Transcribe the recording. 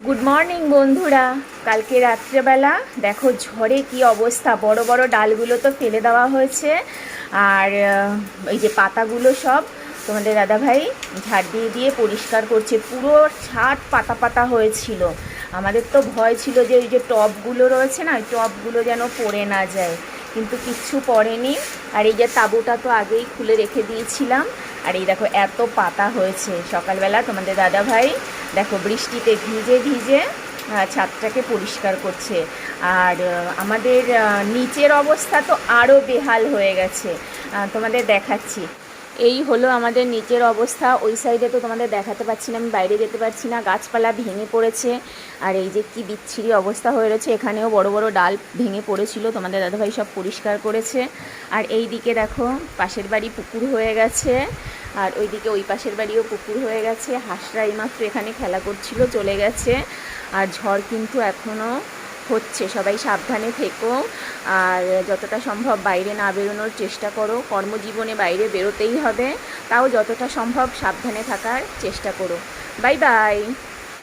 Good morning বন্ধুরা। কালকে রাত্রেবেলা দেখো ঝড়ে কি অবস্থা। বড় বড় ডালগুলো তো ফেলে দেওয়া হয়েছে। আর এই যে পাতাগুলো সব তোমাদের দাদাভাই ঝাড় দিয়ে দিয়ে পরিষ্কার করছে। পুরো ছাদ পাতা পাতা হয়েছিল। আমাদের তো ভয় ছিল যে ওই যে টবগুলো রয়েছে না, ওই টবগুলো যেন পড়ে না যায়। কিন্তু কিচ্ছু পড়েনি। আর এই যে তাঁবুটা তো আগেই খুলে রেখে দিয়েছিলাম। আর এই দেখো এত পাতা হয়েছে। সকালবেলা তোমাদের দাদা ভাই দেখো, বৃষ্টিতে ভিজে ভিজে ছাদটাকে পরিষ্কার করছে। আর আমাদের নিচের অবস্থা তো আরও বেহাল হয়ে গেছে। তোমাদের দেখাচ্ছি। এই হলো আমাদের নিচের অবস্থা। ওই সাইডে তো তোমাদের দেখাতে পারছি না, আমি বাইরে যেতে পারছি না। গাছপালা ভেঙে পড়েছে। আর এই যে কি বিচ্ছিরি অবস্থা হয়ে রয়েছে, এখানেও বড় বড় ডাল ভেঙে পড়েছিল। তোমাদের দাদাভাই সব পরিষ্কার করেছে। আর এই দিকে দেখো, পাশের বাড়ি পুকুর হয়ে গেছে। আর ওইদিকে ওই পাশের বাড়িও পুকুর হয়ে গেছে। হাঁসরা এইমাত্র এখানে খেলা করছিল, চলে গেছে। আর ঝড় কিন্তু এখনও হচ্ছে, সবাই সাবধানে থেকো। আর যতটা সম্ভব বাইরে না বেরোনোর চেষ্টা করো। কর্মজীবনে বাইরে বেরোতেই হবে। তাও যতটা সম্ভব সাবধানে থাকার চেষ্টা করো। Bye bye.